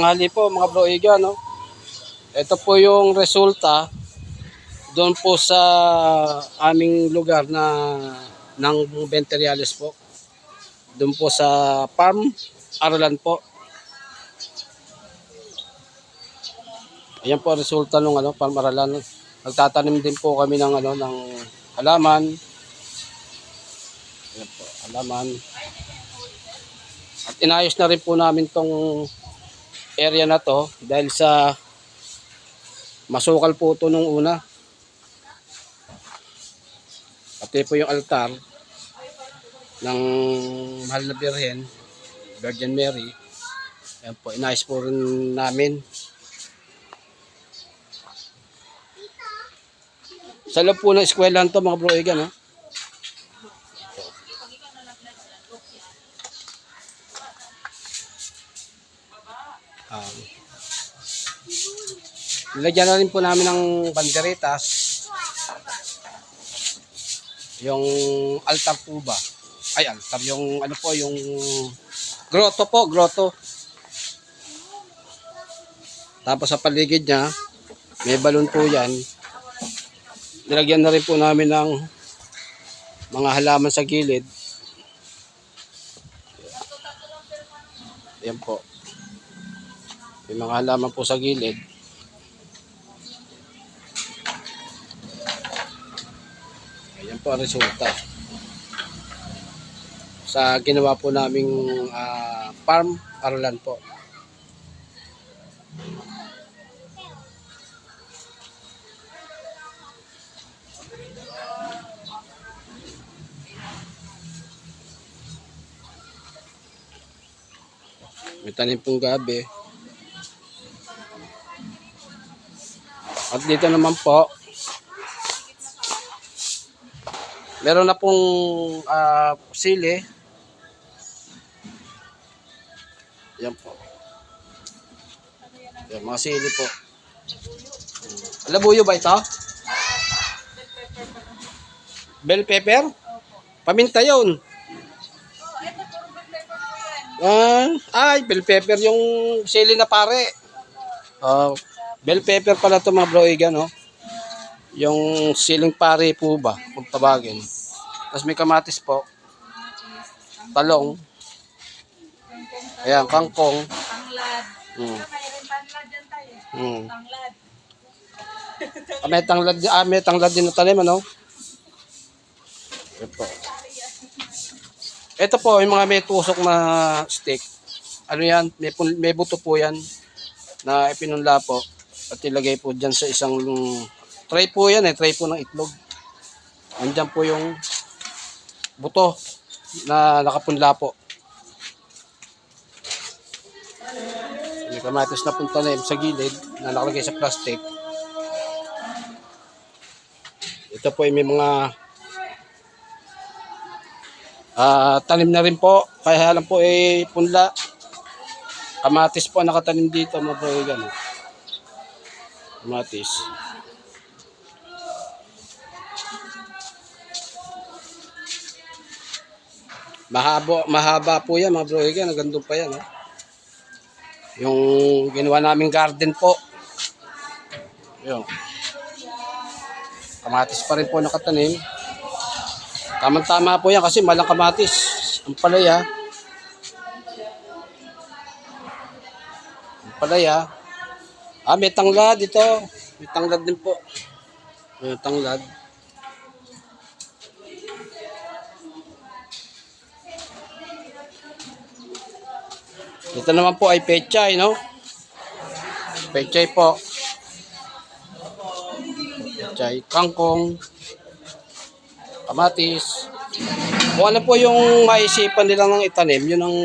tanghali po mga bro Iga, no? Ito po yung resulta doon po sa aming lugar na ng Venteriales po. Doon po sa farm Aralan po. Ayan po resulta ng ano, farm Aralan. Nagtatanim din po kami ng ano ng halaman. Ayan po, halaman. At inayos na rin po namin tong area na to dahil sa masukal po ito nung una. Pati po yung altar ng Mahal na Birhen, Virgin Mary. Ayan po, inayos po rin namin. Sa loob po ng eskwelahan to mga bro Igan, no? Nilagyan na rin po namin ng banderitas. Yung altar po ba? Ay, altar. Yung ano po, yung grotto po, grotto. Tapos sa paligid niya, may balon po yan. Nilagyan na rin po namin ng mga halaman sa gilid. Yan po. May mga halaman po sa gilid. Po ang resulta. Sa ginawa po naming ah, farm, Arlan po. May tanim pong gabi. At dito naman po, meron na pong ah, sili. Yan po. Yan, mga sili po. Labuyo ba ito? Bell pepper? Paminta yun. Ah, ay, bell pepper yung sili na pare. Ah, bell pepper pala to mga bro Igan, no? Yung siling pare po ba, kung tabagin. Tapos may kamatis po. Talong. Ayan, kangkong. Tanglad. Hmm. Mayroon tanglad dyan tayo. Hmm. Tanglad. Ah, may tanglad, ah, may tanglad din na tanim, ano? Ito po. Ito po, yung mga may tusok na stick. Ano yan? May, may buto po yan na ipinunla po. At ilagay po dyan sa isang tray po yan eh. Tray po ng itlog. Andyan po yung buto na nakapunla po. May kamatis na punta na sa gilid na nakalagay sa plastic. Ito po ay may mga ah tanim na rin po. Kaya lang po eh punla. Kamatis po nakatanim dito mga broigan. Kamatis. Mahaba, mahaba po yan mga broigan. Nagandun pa yan. Oh. Yung ginawa naming garden po. Yun. Kamatis pa rin po nakatanim. Tamang-tama po yan kasi malang kamatis. Ang palaya. Ang palaya. Ah, may tanglad ito. May tanglad din po. May tanglad. Ito naman po ay pechay, no? Pechay po. Pechay, kangkong, kamatis. Kung ano po yung maisipan nila ng itanim, yun ang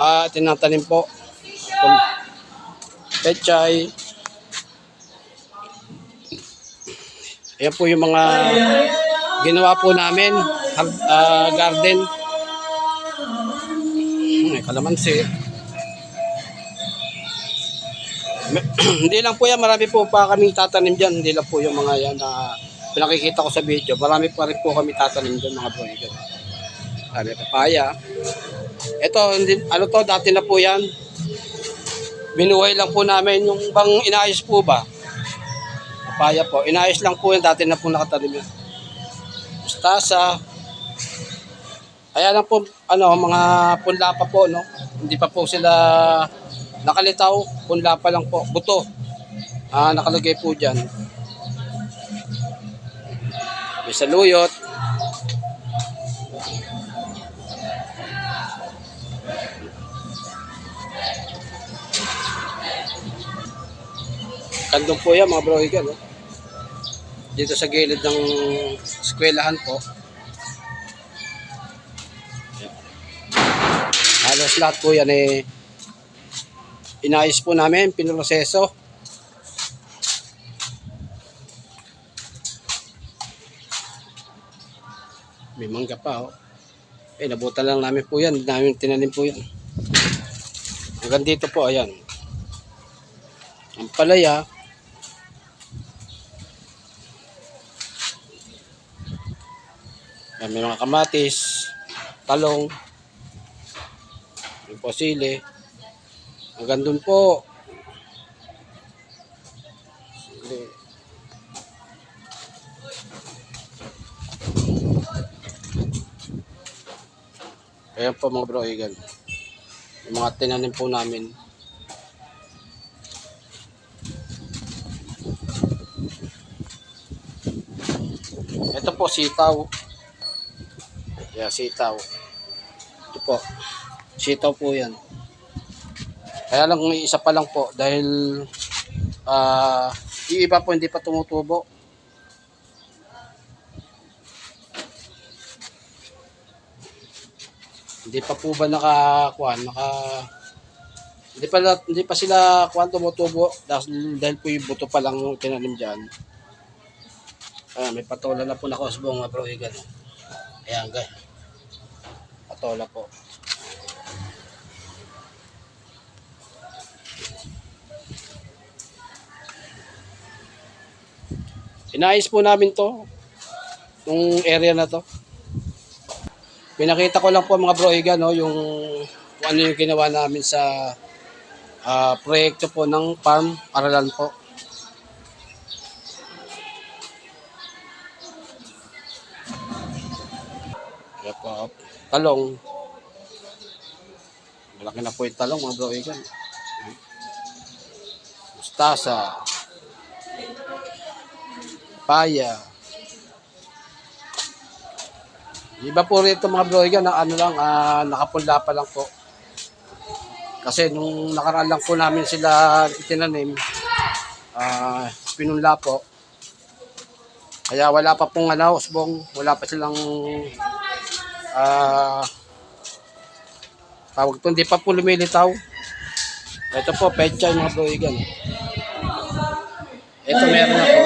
ah tinatanim po. Pechay. Ayan po yung mga ginawa po namin, ah, garden. May kalamansi. Hindi lang po yan, marami po pa kaming tatanim dyan. Hindi lang po yung mga yan na pinakikita ko sa video. Marami pa rin po kami tatanim dyan mga bro. Sabi, papaya. Ito, hindi, ano to, dati na po yan. binuhay lang po namin yung bang inayos po ba? Papaya po. Inayos lang po yan. Dati na po nakatanim yan. Mustasa. Kaya lang po, ano, mga punla pa po, no? Hindi pa po sila nakalitaw. Punla pa lang po. Buto. Ah, nakalagay po dyan. May saluyot. Kandong po yan mga broigan. No? Dito sa gilid ng eskwelahan po. Halos lahat po yan eh inayos po namin, pinroseso. May mangga pa oh. Eh, nabutan lang namin po yan. Namin tinanim po yan. Hanggang dito po, ayan. Ang palaya, Yan, may mga kamatis, talong, yung po sili. Hanggang dun po. Sili. Ayan po mga bro, igan. Yung mga tinanim po namin. Ito po sitaw. Yeah, sitaw. Ito po. Sitaw po yan. Kaya lang may isa pa lang po dahil ah yung iba po hindi pa tumutubo. Hindi pa po ba nakakuan, naka hindi pa hindi pa sila kuan tumutubo dahil, dahil po yung buto pa lang tinanim diyan. Ah, may patola na po na kosbong mga bro igan. Ayan guys. Patola po. Inayos po namin to. Yung area na to. Pinakita ko lang po mga bro igan, no, yung ano yung ginawa namin sa ah, proyekto po ng farm aralan po. Kaya po, talong. Malaki na po yung talong mga bro igan. Mustasa. Paya. Iba po rito mga bro igan, na ano lang, ah, nakapula pa lang po. Kasi nung nakaraan lang po namin sila itinanim, ah, pinunla po. Kaya wala pa pong ano, usbong, wala pa silang ah tawag to, hindi pa po lumilitaw. Ito po, pechay mga bro igan. Ito meron na po.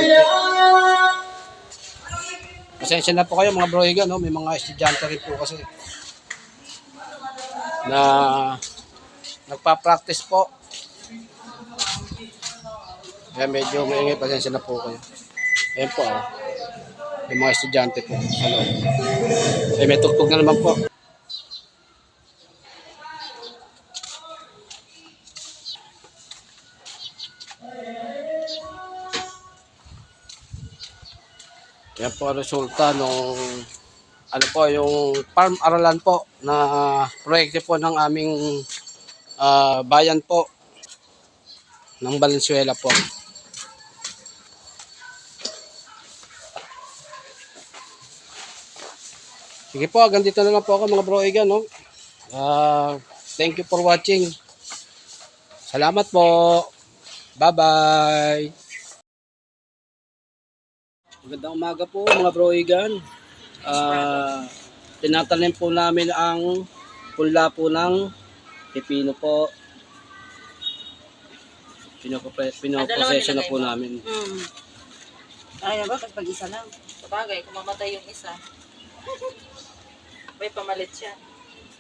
Pasensya na po kayo mga bro igan, no? may mga estudyante rin po kasi na nagpa-practice po. Kaya medyo maingay, pasensya na po kayo. Ayan po, oh. Yung mga estudyante po. Hello. Eh, may tugtog na naman po. Yan po ang resulta nung ano po yung farm aralan po na proyekto po ng aming ah, bayan po ng Valenzuela po. Sige po, hanggang dito na lang po ako mga bro Igan, no? Ah, thank you for watching. Salamat po. Bye-bye. Magandang umaga po mga bro Igan. Ah, tinatanim po namin ang punla po ng pipino po. Pinoproseso na po namin. Hmm. Ay, ba? Pag isa lang. Sabagay, kung mamatay yung isa. May pamalit siya.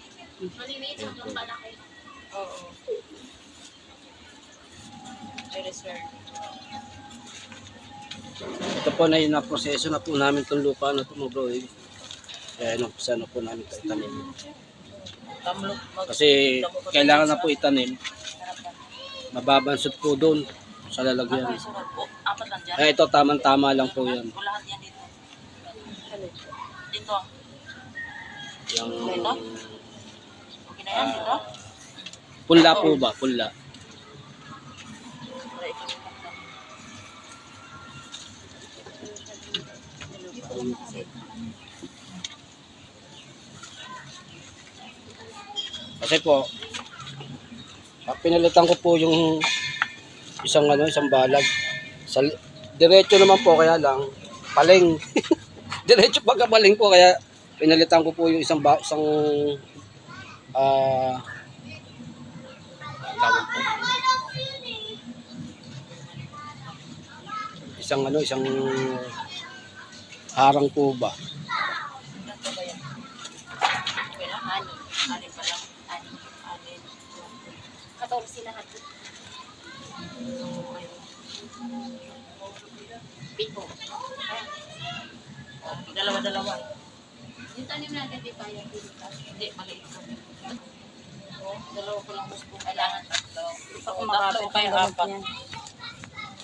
Ayan po. Oo. Very sure. Ito po na yung naproseso na po namin itong lupa na ito mga bro. eh. Kaya inumpisa na po namin ito itanim. Kasi kailangan na po itanim Mababansot po doon sa Ano lalagyan. dyan? Eh, ito, tamang-tama lang po yan. O lahat yan dito? Yung Okay na yan dito? punla po ba? Ito pagka. Kasi po, ah, pinalitan ko po yung isang ano, isang balag. Sa, diretso naman po kaya lang, paling. diretso pagka paling po kaya pinalitan ko po yung isang ba, isang ah po. Isang ano, isang harang po ba? 14 lahat. Pito. Dalawa-dalawa. Yung tanim natin, di pa yung pilitas. Hindi, maliit. Oh, Dalawa ko lang gusto. Kailangan tatlo. Makapit kayo apat.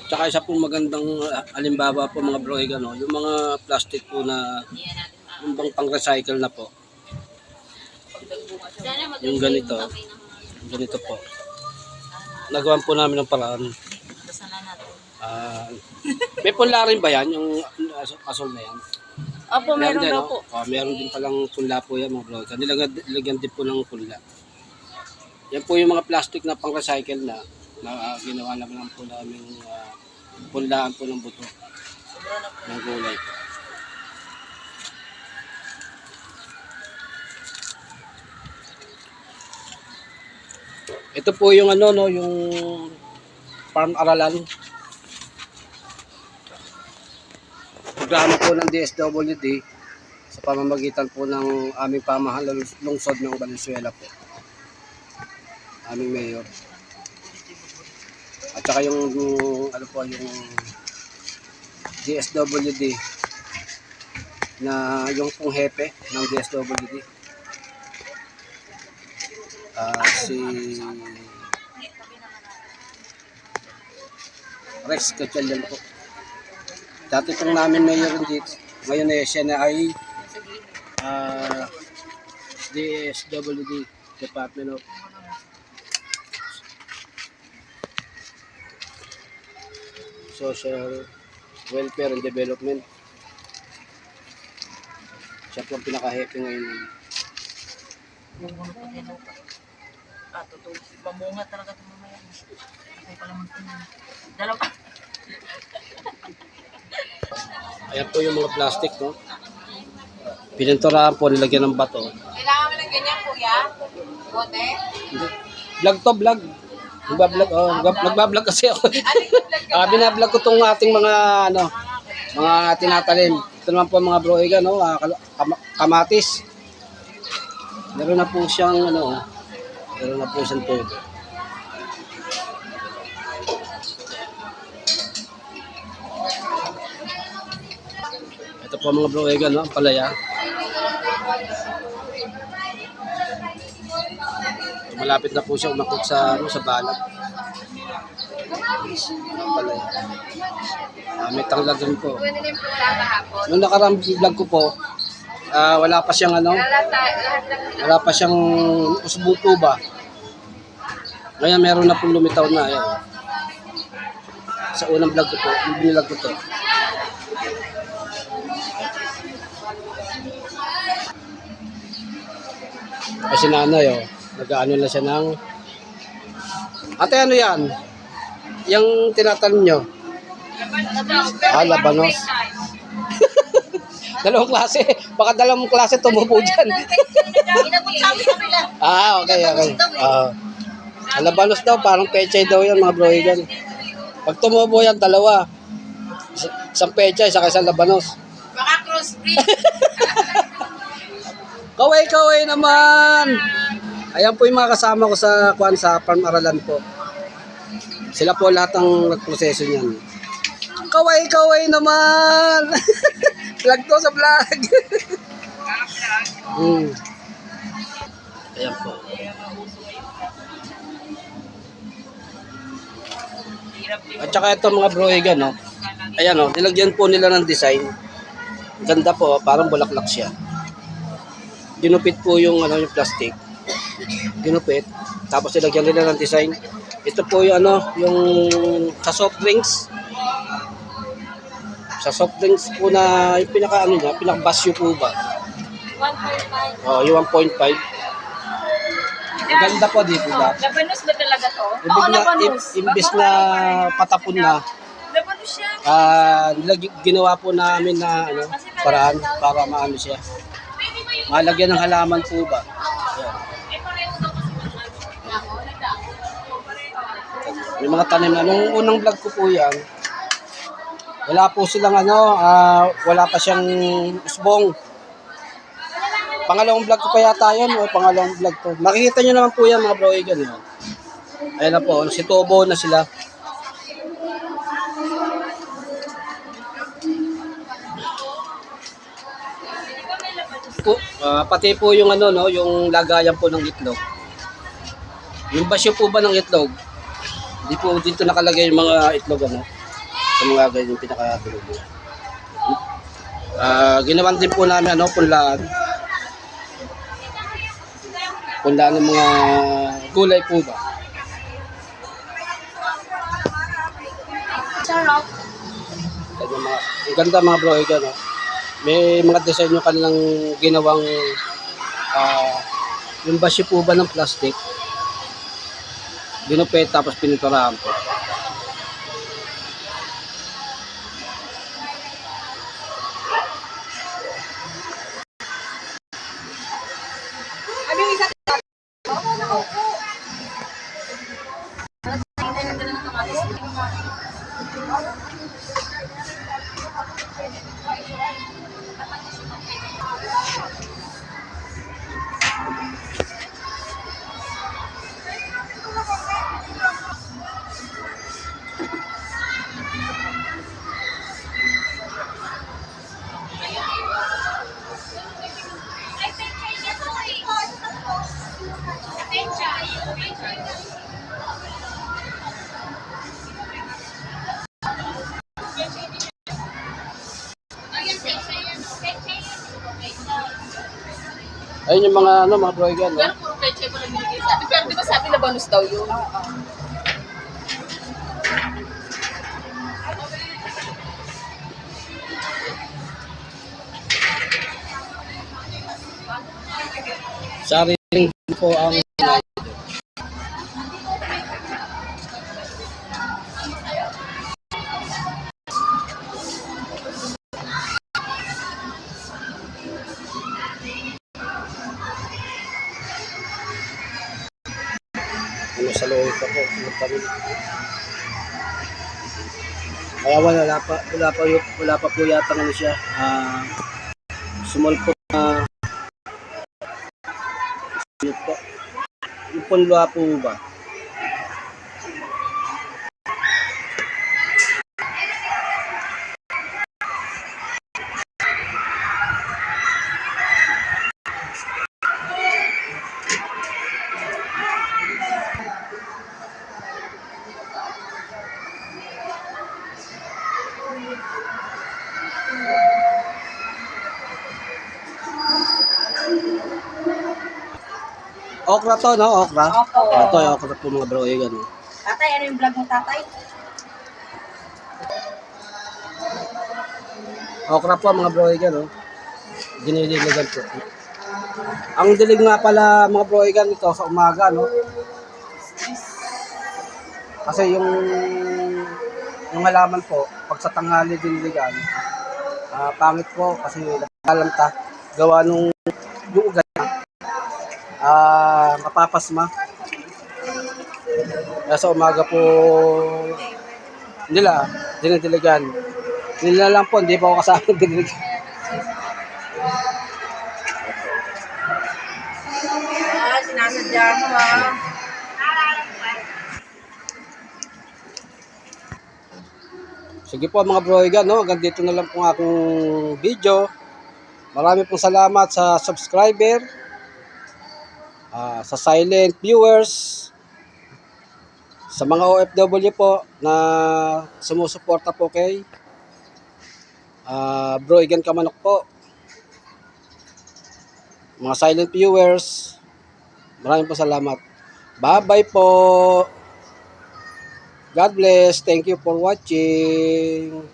Tsaka isa pong magandang ah, alimbawa po mga bro, ano, yung mga plastic po na yung bang pang-recycle na po. Yung ganito. kamay ng mga- Ganito po. Nagawan po namin ng paraan. Ah, may punla rin ba yan? Yung asol na yan? Opo, meron daw no? po. Ah, meron din palang punla po yan mga bro. Nilagyan, nilagyan din po ng punla. Yan po yung mga plastic na pang-recycle na na ah, ginawa naman lang po namin uh, punlaan po ng buto ng gulay po. Ito po yung ano no, yung farm aralan. Programa po ng DSWD sa pamamagitan po ng aming pamahalang lungsod ng Valenzuela po. Aming mayor. At saka yung, ano po yung DSWD na yung pong hepe ng DSWD. Ah, si Rex Gatchalian po. Dati pong namin mayor dito. Ngayon eh, siya na ay ah, DSWD, Department of Social Welfare and Development. Siya po ang pinaka-happy ngayon. Ah, totoo. Mamunga talaga ito mamaya. Ay pala magtingin. Dalawa. Ayan po yung mga plastic, no? Pininturahan po, nilagyan ng bato. Kailangan mo ng ganyan, kuya? Bote? Hindi. Vlog to, vlog. Nagbablog, oh, nagba- nagbablog kasi ako. Ah, binablog ko tong ating mga, ano, mga tinatalim. Ito naman po mga bro, Iga, no? Ah, kamatis. Meron na po siyang, ano, meron na po siyang tubo. Po mga bro, Iga, no? Palaya. Malapit na po siya umakot sa ano sa balat. Palaya. Ah, may tanglad rin po. Nung nakarang vlog ko po, ah, wala pa siyang ano, wala pa siyang usbuto ba. Ngayon meron na pong lumitaw na. Ayan. Sa unang vlog ko po, yung binilag ko to. Kasi nanay, oh, nag-ano na siya ng... Ate, ano yan? Yung tinatanong nyo? Ah, labanos. dalawang klase. Baka dalawang klase tumubo dyan. Ah, okay, okay. Ah. Ang labanos daw, parang pechay daw yan, mga broigan. Pag tumubo yan, dalawa. Isa- Isang pechay, saka isang labanos. Baka crossbreed. Kaway-kaway naman! Ayan po yung mga kasama ko sa kuan sa Farm Aralan po. Sila po lahat ang nagproseso niyan. Kaway-kaway naman! vlog to sa vlog! hmm. Ayan po. At saka ito mga broigan, no? Ayan, no? Nilagyan po nila ng design. Ganda po, parang bulaklak siya. Ginupit po yung, ano, yung plastic. Ginupit. Tapos nilagyan nila ng design. Ito po yung, ano, yung sa soft drinks. Sa soft drinks po na, yung pinaka, ano niya, pinaka basyo po ba? 1.5. Oh, yung 1.5. Ganda po dito ba? Labanos ba talaga to? Ibig na, i- imbis na patapon na, Labanos siya. ah ginawa po namin na ano, paraan para maano siya. Malagyan ng halaman po ba? May mga tanim na. Nung unang vlog ko po yan, wala po silang ano, ah, wala pa siyang usbong. Pangalawang vlog ko pa yata yun, o pangalawang vlog ko. Makikita nyo naman po yan mga bro, ganyan. Ayan na po, si Tobo na sila. Po, ah, pati po yung ano no, yung lagayan po ng itlog. Yung basyo po ba ng itlog? Hindi po dito nakalagay yung mga itlog ano. Sa mga ganyan yung pinakatulog. Ah, ginawan din po namin ano, punlaan. Punlaan ng mga gulay po ba? Sarap. Ang ganda mga bro, ikaw, no? May mga design yung kanilang ginawang ah yung basyo po ba ng plastic? Ginupit tapos pininturahan po. Ayun yung mga ano mga ikaw, no? Pero puro peche mo lang binigay sa atin. Pero di ba sabi labanos daw yun? Sariling po ang ako, ano pa rin. Kaya wala pa, wala pa, wala pa po yata ano siya, ah, small po na yun po. Yung po ba? Okra to, no? Okra? Opo. Ito, yung okra po mga bro, yung ano. Tatay, ano yung vlog mo tatay? Okra po mga bro, yung ano. Dinililigan po. Ang dilig nga pala mga bro, yung ito sa umaga, no? Kasi yung yung halaman po, pag sa tanghali diniligan, ah pangit po kasi nagkalanta. Gawa nung yung ugat niya, ah mapapasma. Kaya sa umaga po nila, dinidiligan. Nila lang po, hindi pa ako kasama dinilig. Ah, sinasadya mo ah. Sige po mga broigan, no? hanggang dito na lang po ang aking video. Marami pong salamat sa subscriber, ah, sa silent viewers, Sa mga OFW po na sumusuporta po kay ah Bro Igan Kamanok po. Mga silent viewers, maraming po salamat. Bye-bye po. God bless. Thank you for watching.